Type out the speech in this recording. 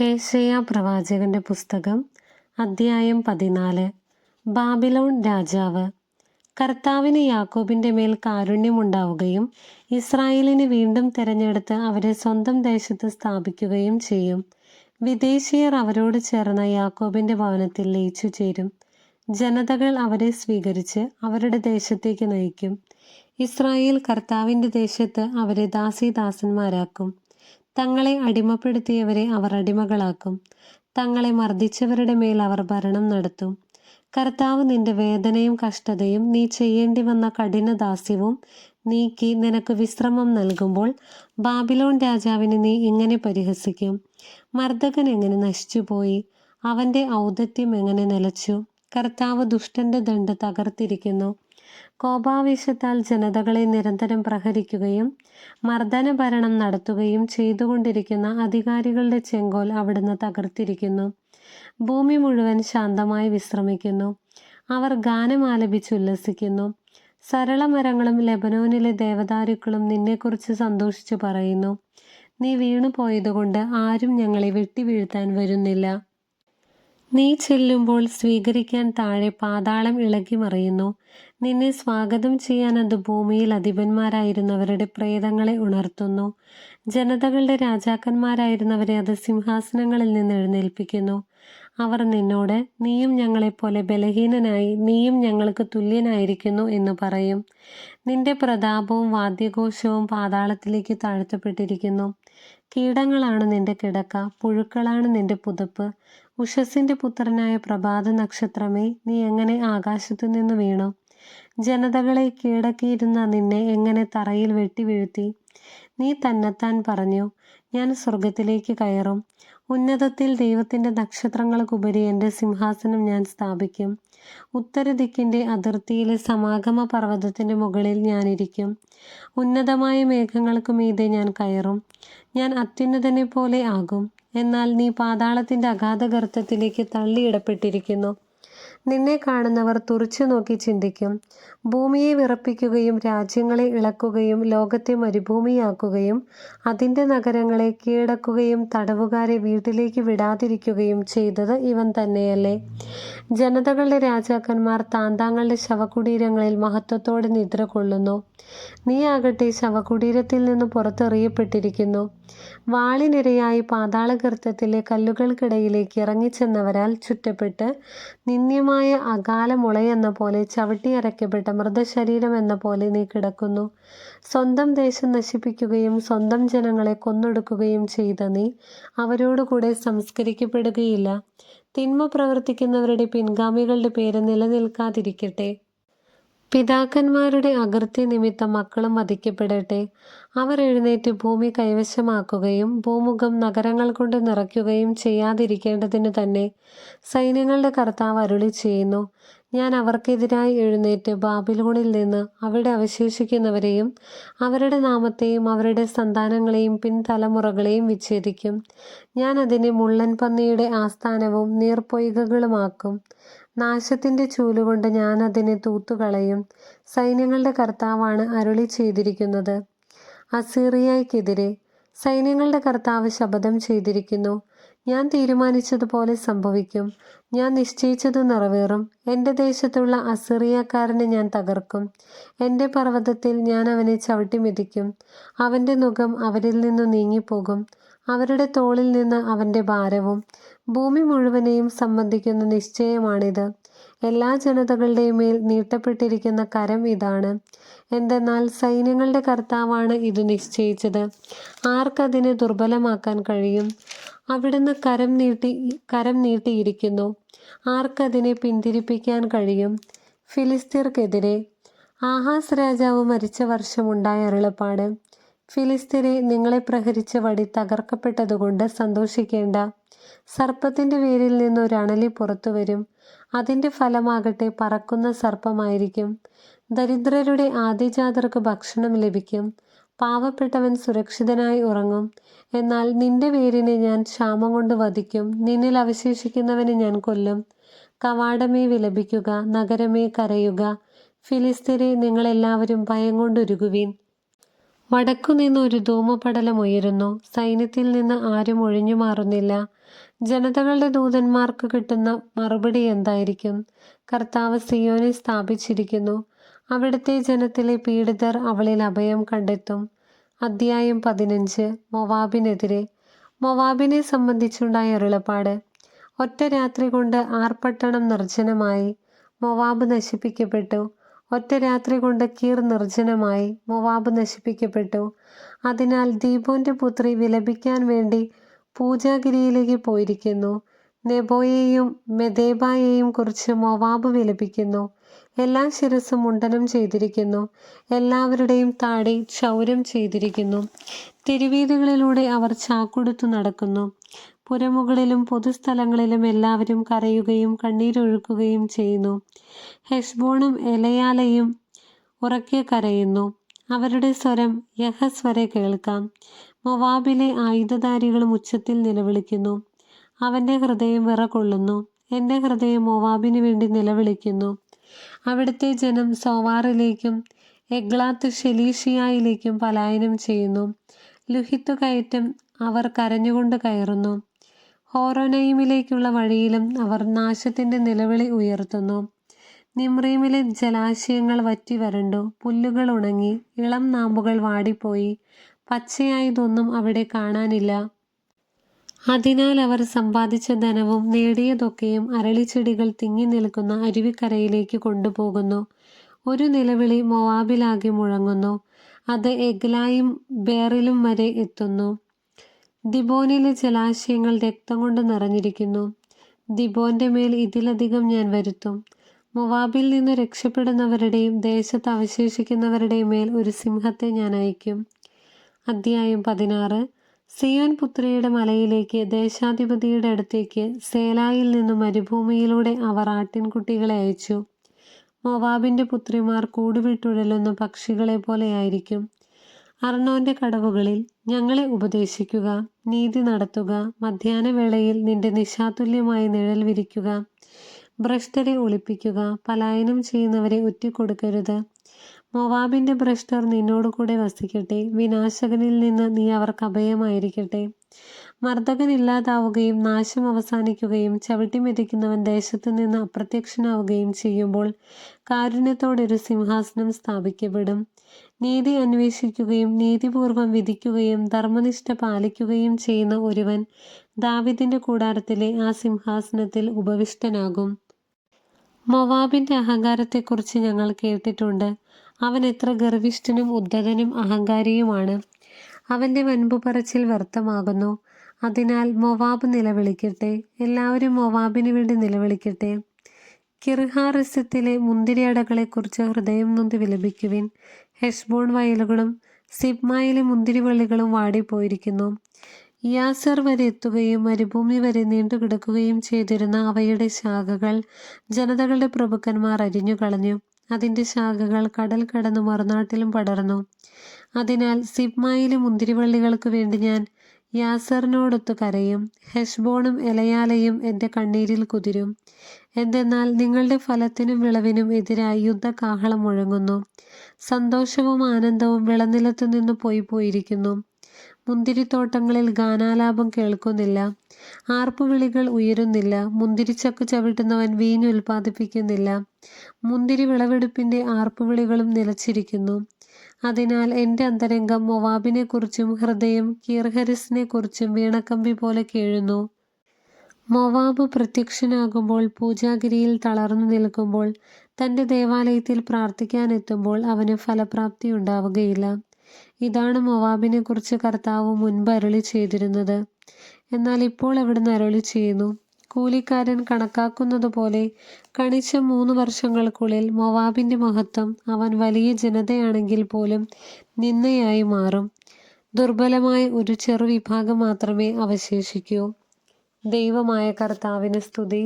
ഏശയ്യാ പ്രവാചകന്റെ പുസ്തകം അദ്ധ്യായം പതിനാല്. ബാബിലോൺ രാജാവ്. കർത്താവിന് യാക്കോബിന്റെ മേൽ കാരുണ്യമുണ്ടാവുകയും ഇസ്രായേലിനെ വീണ്ടും തിരഞ്ഞെടുത്ത് അവരെ സ്വന്തം ദേശത്ത് സ്ഥാപിക്കുകയും ചെയ്യും. വിദേശീയർ അവരോട് ചേർന്ന യാക്കോബിന്റെ ഭവനത്തിൽ ലയിച്ചു ചേരും. ജനതകൾ അവരെ സ്വീകരിച്ച് അവരുടെ ദേശത്തേക്ക് നയിക്കും. ഇസ്രായേൽ കർത്താവിന്റെ ദേശത്ത് അവരെ ദാസീദാസന്മാരാക്കും. തങ്ങളെ അടിമപ്പെടുത്തിയവരെ അവർ അടിമകളാക്കും. തങ്ങളെ മർദ്ദിച്ചവരുടെ മേൽ അവർ ഭരണം നടത്തും. കർത്താവ് നിന്റെ വേദനയും കഷ്ടതയും നീ ചെയ്യേണ്ടി വന്ന കഠിനദാസ്യവും നീക്കി നിനക്ക് വിശ്രമം നൽകുമ്പോൾ ബാബിലോൺ രാജാവിനെ നീ ഇങ്ങനെ പരിഹസിക്കും. മർദ്ദകൻ എങ്ങനെ നശിച്ചുപോയി? അവന്റെ ഔദത്യം എങ്ങനെ നിലച്ചു? കർത്താവ് ദുഷ്ടന്റെ ദണ്ഡ് തകർത്തിരിക്കുന്നു. കോപാവേശത്താൽ ജനതകളെ നിരന്തരം പ്രഹരിക്കുകയും മർദ്ദന ഭരണം നടത്തുകയും ചെയ്തുകൊണ്ടിരിക്കുന്ന അധികാരികളുടെ ചെങ്കോൽ അവിടുന്ന് തകർത്തിരിക്കുന്നു. ഭൂമി മുഴുവൻ ശാന്തമായി വിശ്രമിക്കുന്നു. അവർ ഗാനം ഉല്ലസിക്കുന്നു. സരളമരങ്ങളും ലെബനോനിലെ ദേവദാരുക്കളും നിന്നെക്കുറിച്ച് സന്തോഷിച്ചു പറയുന്നു. നീ വീണുപോയതുകൊണ്ട് ആരും ഞങ്ങളെ വെട്ടിവീഴ്ത്താൻ വരുന്നില്ല. നീ ചെല്ലുമ്പോൾ സ്വീകരിക്കാൻ താഴെ പാതാളം ഇളകി മറിയുന്നു. നിന്നെ സ്വാഗതം ചെയ്യാൻ അത് ഭൂമിയിൽ അധിപന്മാരായിരുന്നവരുടെ പ്രേതങ്ങളെ ഉണർത്തുന്നു. ജനതകളുടെ രാജാക്കന്മാരായിരുന്നവരെ അത് സിംഹാസനങ്ങളിൽ നിന്ന് എഴുന്നേൽപ്പിക്കുന്നു. അവർ നിന്നോട് നീയും ഞങ്ങളെപ്പോലെ ബലഹീനനായി നീയും ഞങ്ങൾക്ക് തുല്യനായിരിക്കുന്നു എന്ന് പറയും. നിന്റെ പ്രതാപവും വാദ്യഘോഷവും പാതാളത്തിലേക്ക് താഴ്ത്തപ്പെട്ടിരിക്കുന്നു. കീടങ്ങളാണ് നിന്റെ കിടക്ക പുഴുക്കളാണ് നിന്റെ പുതപ്പ്. ഉഷസിന്റെ പുത്രനായ പ്രഭാത നക്ഷത്രമേ നീ എങ്ങനെ ആകാശത്തു നിന്ന് വീണു? ജനതകളെ കീഴടക്കിയിരുന്ന നിന്നെ എങ്ങനെ തറയിൽ വെട്ടി വീഴ്ത്തി? നീ തന്നെത്താൻ പറഞ്ഞു ഞാൻ സ്വർഗത്തിലേക്ക് കയറും. ഉന്നതത്തിൽ ദൈവത്തിന്റെ നക്ഷത്രങ്ങൾക്കുപരി എന്റെ സിംഹാസനം ഞാൻ സ്ഥാപിക്കും. ഉത്തരദിക്കിന്റെ അതിർത്തിയിലെ സമാഗമ പർവതത്തിന്റെ മുകളിൽ ഞാനിരിക്കും ഉന്നതമായ മേഘങ്ങൾക്ക് മീതെ ഞാൻ കയറും. ഞാൻ അത്യുന്നതനെ പോലെ ആകും. എന്നാൽ നീ പാതാളത്തിന്റെ അഗാധ ഗർത്തത്തിലേക്ക് തള്ളിയിടപ്പെട്ടിരിക്കുന്നു. നിന്നെ കാണുന്നവർ തുറച്ചു നോക്കി ചിന്തിക്കും. ഭൂമിയെ വിറപ്പിക്കുകയും രാജ്യങ്ങളെ ഇളക്കുകയും ലോകത്തെ മരുഭൂമിയാക്കുകയും അതിന്റെ നഗരങ്ങളെ കീഴടക്കുകയും തടവുകാരെ വീട്ടിലേക്ക് വിടാതിരിക്കുകയും ചെയ്തത് ഇവൻ തന്നെയല്ലേ. ജനതകളുടെ രാജാക്കന്മാർ താന്താങ്ങളുടെ ശവകുടീരങ്ങളിൽ മഹത്വത്തോടെ നിദ്ര കൊള്ളുന്നു. നീ ആകട്ടെ ശവകുടീരത്തിൽ നിന്ന് പുറത്തെറിയപ്പെട്ടിരിക്കുന്നു. വാളിനിരയായി പാതാളഗർത്തത്തിലെ കല്ലുകൾക്കിടയിലേക്ക് ഇറങ്ങിച്ചെന്നവരാൽ ചുറ്റപ്പെട്ട് നിന്ദ്യമായ അകാല മുളയെന്ന പോലെ ചവിട്ടിയരയ്ക്കപ്പെട്ട മൃതശരീരം എന്ന പോലെ നീ കിടക്കുന്നു. സ്വന്തം ദേശം നശിപ്പിക്കുകയും സ്വന്തം ജനങ്ങളെ കൊന്നൊടുക്കുകയും ചെയ്ത നീ അവരോടുകൂടെ സംസ്കരിക്കപ്പെടുകയില്ല. തിന്മ പ്രവർത്തിക്കുന്നവരുടെ പിൻഗാമികളുടെ പേര് നിലനിൽക്കാതിരിക്കട്ടെ. പിതാക്കന്മാരുടെ അകൃത്യ നിമിത്തം മക്കളും വധിക്കപ്പെടട്ടെ. അവർ എഴുന്നേറ്റ് ഭൂമി കൈവശമാക്കുകയും ഭൂമുഖം നഗരങ്ങൾ കൊണ്ട് നിറയ്ക്കുകയും ചെയ്യാതിരിക്കേണ്ടതിന് തന്നെ സൈന്യങ്ങളുടെ കർത്താവ് അരുളി ചെയ്യുന്നു. ഞാൻ അവർക്കെതിരായി എഴുന്നേറ്റ് ബാബിലോണിൽ നിന്ന് അവിടെ അവശേഷിക്കുന്നവരെയും അവരുടെ നാമത്തെയും അവരുടെ സന്താനങ്ങളെയും പിൻതലമുറകളെയും വിച്ഛേദിക്കും. ഞാൻ അതിനെ മുള്ളൻ പന്നിയുടെ ആസ്ഥാനവും നീർപ്പൊയ്കകളുമാക്കും. നാശത്തിന്റെ ചൂലുകൊണ്ട് ഞാൻ അതിനെ തൂത്തുകളയും. സൈന്യങ്ങളുടെ കർത്താവാണ് അരുളി ചെയ്തിരിക്കുന്നത്. അസീറിയയ്ക്കെതിരെ സൈന്യങ്ങളുടെ കർത്താവ് ശപഥം ചെയ്തിരിക്കുന്നു. ഞാൻ തീരുമാനിച്ചതുപോലെ സംഭവിക്കും. ഞാൻ നിശ്ചയിച്ചത് നിറവേറും. എന്റെ ദേശത്തുള്ള അസിറിയക്കാരനെ ഞാൻ തകർക്കും. എന്റെ പർവതത്തിൽ ഞാൻ അവനെ ചവിട്ടി മെതിക്കും അവന്റെ മുഖം അവരിൽ നിന്ന് നീങ്ങിപ്പോകും. അവരുടെ തോളിൽ നിന്ന് അവന്റെ ഭാരവും ഭൂമി മുഴുവനെയും സംബന്ധിക്കുന്ന നിശ്ചയമാണിത്. എല്ലാ ജനതകളുടെയും മേൽ നീട്ടപ്പെട്ടിരിക്കുന്ന കരം ഇതാണ്. എന്തെന്നാൽ സൈന്യങ്ങളുടെ കർത്താവാണ് ഇത് നിശ്ചയിച്ചത്. ആർക്കതിനെ ദുർബലമാക്കാൻ കഴിയും? അവിടുന്ന് കരം നീട്ടി കരം നീട്ടിയിരിക്കുന്നു. ആർക്കതിനെ പിന്തിരിപ്പിക്കാൻ കഴിയും? ഫിലിസ്തീർക്കെതിരെ. ആഹാസ് രാജാവ് മരിച്ച വർഷമുണ്ടായ അരുളപ്പാട്. ഫിലിസ്തീനെ നിങ്ങളെ പ്രഹരിച്ച വടി തകർക്കപ്പെട്ടതുകൊണ്ട് സന്തോഷിക്കേണ്ട. സർപ്പത്തിന്റെ വേരിൽ അണലി പുറത്തു വരും. അതിന്റെ ഫലമാകട്ടെ പറക്കുന്ന സർപ്പമായിരിക്കും. ദരിദ്രരുടെ ആദിജാതർക്ക് ഭക്ഷണം ലഭിക്കും. പാവപ്പെട്ടവൻ സുരക്ഷിതനായി ഉറങ്ങും. എന്നാൽ നിന്റെ വേരിനെ ഞാൻ ക്ഷാമം കൊണ്ട് വധിക്കും. നിന്നിൽ അവശേഷിക്കുന്നവനെ ഞാൻ കൊല്ലും. കവാടമേ വിലപിക്കുക നഗരമേ കരയുക. ഫിലിസ്തീനെ നിങ്ങളെല്ലാവരും ഭയം കൊണ്ടുരുകുവീൻ വടക്കുനിന്ന് ഒരു ധൂമപടലം ഉയരുന്നു. സൈന്യത്തിൽ നിന്ന് ആരും ഒഴിഞ്ഞു മാറുന്നില്ല. ജനതകളുടെ ദൂതന്മാർക്ക് കിട്ടുന്ന മറുപടി എന്തായിരിക്കും? കർത്താവ് സിയോനെ സ്ഥാപിച്ചിരിക്കുന്നു. അവിടുത്തെ ജനത്തിലെ പീഡിതർ അവളിൽ അഭയം കണ്ടെത്തും. അദ്ധ്യായം പതിനഞ്ച്. മൊവാബിനെതിരെ. മൊവാബിനെ സംബന്ധിച്ചുണ്ടായ അരുളപ്പാട് ഒറ്റ രാത്രി കൊണ്ട് ആർപ്പട്ടണം നിർജനമായി. മൊവാബ് നശിപ്പിക്കപ്പെട്ടു. ഒറ്റ രാത്രി കൊണ്ട് കീർ നിർജനമായി മുവാബ് നശിപ്പിക്കപ്പെട്ടു. അതിനാൽ ദീപോന്റെ പുത്രി വിലപിക്കാൻ വേണ്ടി പൂജാഗിരിയിലേക്ക് പോയിരിക്കുന്നു. നെബോയെയും മെദേബായെയും കുറിച്ച് മൊവാബ് വിലപിക്കുന്നു. എല്ലാ ശിരസും മുണ്ടനം ചെയ്തിരിക്കുന്നു. എല്ലാവരുടെയും താടി ക്ഷൗരം ചെയ്തിരിക്കുന്നു. തെരുവീതികളിലൂടെ അവർ ചാക്കുടുത്തു നടക്കുന്നു. പുരമുകളിലും പൊതുസ്ഥലങ്ങളിലും എല്ലാവരും കരയുകയും കണ്ണീരൊഴുക്കുകയും ചെയ്യുന്നു. ഹെഷ്ബോണും എലയാലയും ഉറക്കെ കരയുന്നു. അവരുടെ സ്വരം യഹസ് വരെ കേൾക്കാം. മൊവാബിലെ ആയുധധാരികളും ഉച്ചത്തിൽ നിലവിളിക്കുന്നു. അവന്റെ ഹൃദയം വിറകൊള്ളുന്നു. എന്റെ ഹൃദയം മോവാബിന് വേണ്ടി നിലവിളിക്കുന്നു. അവിടുത്തെ ജനം സോവാറിലേക്കും എഗ്ലാത്ത് ഷെലീഷിയായിലേക്കും പലായനം ചെയ്യുന്നു. ലുഹിത്തു കയറ്റം അവർ കരഞ്ഞുകൊണ്ട് കയറുന്നു. ഹോറോനൈമിലേക്കുള്ള വഴിയിലും അവർ നാശത്തിന്റെ നിലവിളി ഉയർത്തുന്നു. നിമ്രീമിലെ ജലാശയങ്ങൾ വറ്റി വരണ്ടു. പുല്ലുകൾ ഉണങ്ങി ഇളം നാമ്പുകൾ വാടിപ്പോയി. പച്ചയായതൊന്നും അവിടെ കാണാനില്ല. അതിനാൽ അവർ സമ്പാദിച്ച ധനവും നേടിയതൊക്കെയും അരളിച്ചെടികൾ തിങ്ങി നിൽക്കുന്ന അരുവിക്കരയിലേക്ക് കൊണ്ടുപോകുന്നു. ഒരു നിലവിളി മൊവാബിലാകെ മുഴങ്ങുന്നു. അത് എഗ്ലായും ബേറിലും വരെ എത്തുന്നു. ദിബോനിലെ ജലാശയങ്ങൾ രക്തം കൊണ്ട് നിറഞ്ഞിരിക്കുന്നു. ദിബോന്റെ മേൽ ഇതിലധികം ഞാൻ വരുത്തും. മൊവാബിൽ നിന്ന് രക്ഷപ്പെടുന്നവരുടെയും ദേശത്ത് അവശേഷിക്കുന്നവരുടെയും മേൽ ഒരു സിംഹത്തെ ഞാൻ അയക്കും അധ്യായം പതിനാറ്. സിയോൻ പുത്രിയുടെ മലയിലേക്ക് ദേശാധിപതിയുടെ അടുത്തേക്ക് സേലായിൽ നിന്നും മരുഭൂമിയിലൂടെ അവർ ആട്ടിൻകുട്ടികളെ അയച്ചു. മൊവാബിന്റെ പുത്രിമാർ കൂടുവിട്ടുഴലുന്ന പക്ഷികളെ പോലെയായിരിക്കും അർണോന്റെ കടവുകളിൽ ഞങ്ങളെ ഉപദേശിക്കുക നീതി നടത്തുക മധ്യാഹ്നവേളയിൽ നിന്റെ നിശാതുല്യമായി നിഴൽ വിരിക്കുക ഭ്രഷ്ടരെ ഒളിപ്പിക്കുക പലായനം ചെയ്യുന്നവരെ ഒറ്റിക്കൊടുക്കരുത്. മൊവാബിന്റെ ഭ്രഷ്ടർ നിന്നോടുകൂടെ വസിക്കട്ടെ. വിനാശകനിൽ നിന്ന് നീ അവർക്ക് അഭയമായിരിക്കട്ടെ. മർദ്ദകൻ ഇല്ലാതാവുകയും നാശം അവസാനിക്കുകയും ചവിട്ടി മെതിക്കുന്നവൻ ദേശത്തു നിന്ന് അപ്രത്യക്ഷനാവുകയും ചെയ്യുമ്പോൾ കാരുണ്യത്തോടൊരു സിംഹാസനം സ്ഥാപിക്കപ്പെടും. നീതി അന്വേഷിക്കുകയും നീതിപൂർവം വിധിക്കുകയും ധർമ്മനിഷ്ഠ പാലിക്കുകയും ചെയ്യുന്ന ഒരുവൻ ദാവിദിന്റെ കൂടാരത്തിലെ ആ സിംഹാസനത്തിൽ ഉപവിഷ്ടനാകും. മൊവാബിന്റെ അഹങ്കാരത്തെക്കുറിച്ച് ഞങ്ങൾ കേട്ടിട്ടുണ്ട്. അവൻ എത്ര ഗർവിഷ്ഠനും ഉദ്ധതനും അഹങ്കാരിയുമാണ്. അവന്റെ വൻപു പറച്ചിൽ വ്യർത്ഥമാകുന്നു. അതിനാൽ മൊവാബ് നിലവിളിക്കട്ടെ. എല്ലാവരും മൊവാബിന് വേണ്ടി നിലവിളിക്കട്ടെ. കിർഹാറിസത്തിലെ മുന്തിരിയടകളെക്കുറിച്ച് ഹൃദയം നൊന്ത് വിലപിക്കുവിൻ. ഹെഷ്ബോൺ വയലുകളും സിബ്മായിലെ മുന്തിരിവള്ളികളും വാടിപ്പോയിരിക്കുന്നു. യാസർ വരെ എത്തുകയും മരുഭൂമി വരെ നീണ്ടുകിടക്കുകയും ചെയ്തിരുന്ന അവയുടെ ശാഖകൾ ജനതകളുടെ പ്രഭുക്കന്മാർ അരിഞ്ഞു കളഞ്ഞു അതിന്റെ ശാഖകൾ കടൽ കടന്ന് മറുനാട്ടിലും പടർന്നു. അതിനാൽ സിബ്മായിലെ മുന്തിരിവള്ളികൾക്ക് വേണ്ടി ഞാൻ യാസറിനോടൊത്ത് കരയും. ഹെഷ്ബോണും ഇലയാലയും എന്റെ കണ്ണീരിൽ കുതിരും. എന്തെന്നാൽ നിങ്ങളുടെ ഫലത്തിനും വിളവിനും എതിരായി യുദ്ധകാഹളം മുഴങ്ങുന്നു. സന്തോഷവും ആനന്ദവും വിളനിലത്തു നിന്ന് പോയി പോയിരിക്കുന്നു. മുന്തിരിത്തോട്ടങ്ങളിൽ ഗാനാലാപം കേൾക്കുന്നില്ല. ആർപ്പുവിളികൾ ഉയരുന്നില്ല. മുന്തിരിച്ചക്ക് ചവിട്ടുന്നവൻ വീഞ്ഞ് ഉൽപ്പാദിപ്പിക്കുന്നില്ല. മുന്തിരി വിളവെടുപ്പിന്റെ ആർപ്പുവിളികളും നിലച്ചിരിക്കുന്നു. അതിനാൽ എന്റെ അന്തരംഗം മൊവാബിനെക്കുറിച്ചും ഹൃദയം കീർഹരിസിനെക്കുറിച്ചും വീണക്കമ്പി പോലെ കേഴുന്നു. മൊവാബ് പ്രത്യക്ഷനാകുമ്പോൾ പൂജാഗിരിയിൽ തളർന്നു നിൽക്കുമ്പോൾ തന്റെ ദേവാലയത്തിൽ പ്രാർത്ഥിക്കാനെത്തുമ്പോൾ അവന് ഫലപ്രാപ്തി ഉണ്ടാവുകയില്ല. ഇതാണ് മൊവാബിനെക്കുറിച്ച് കർത്താവ് മുൻപ് അരുളി ചെയ്തിരുന്നത്. എന്നാൽ ഇപ്പോൾ അവിടുന്ന് അരുളി ചെയ്യുന്നു. കൂലിക്കാരൻ കണക്കാക്കുന്നത് പോലെ കണിച്ച മൂന്ന് വർഷങ്ങൾക്കുള്ളിൽ മൊവാബിന്റെ മഹത്വം അവൻ വലിയ ജനതയാണെങ്കിൽ പോലും നിന്നയായി മാറും. ദുർബലമായ ഒരു ചെറു വിഭാഗം മാത്രമേ അവശേഷിക്കൂ. ദൈവമായ കർത്താവിന് സ്തുതി.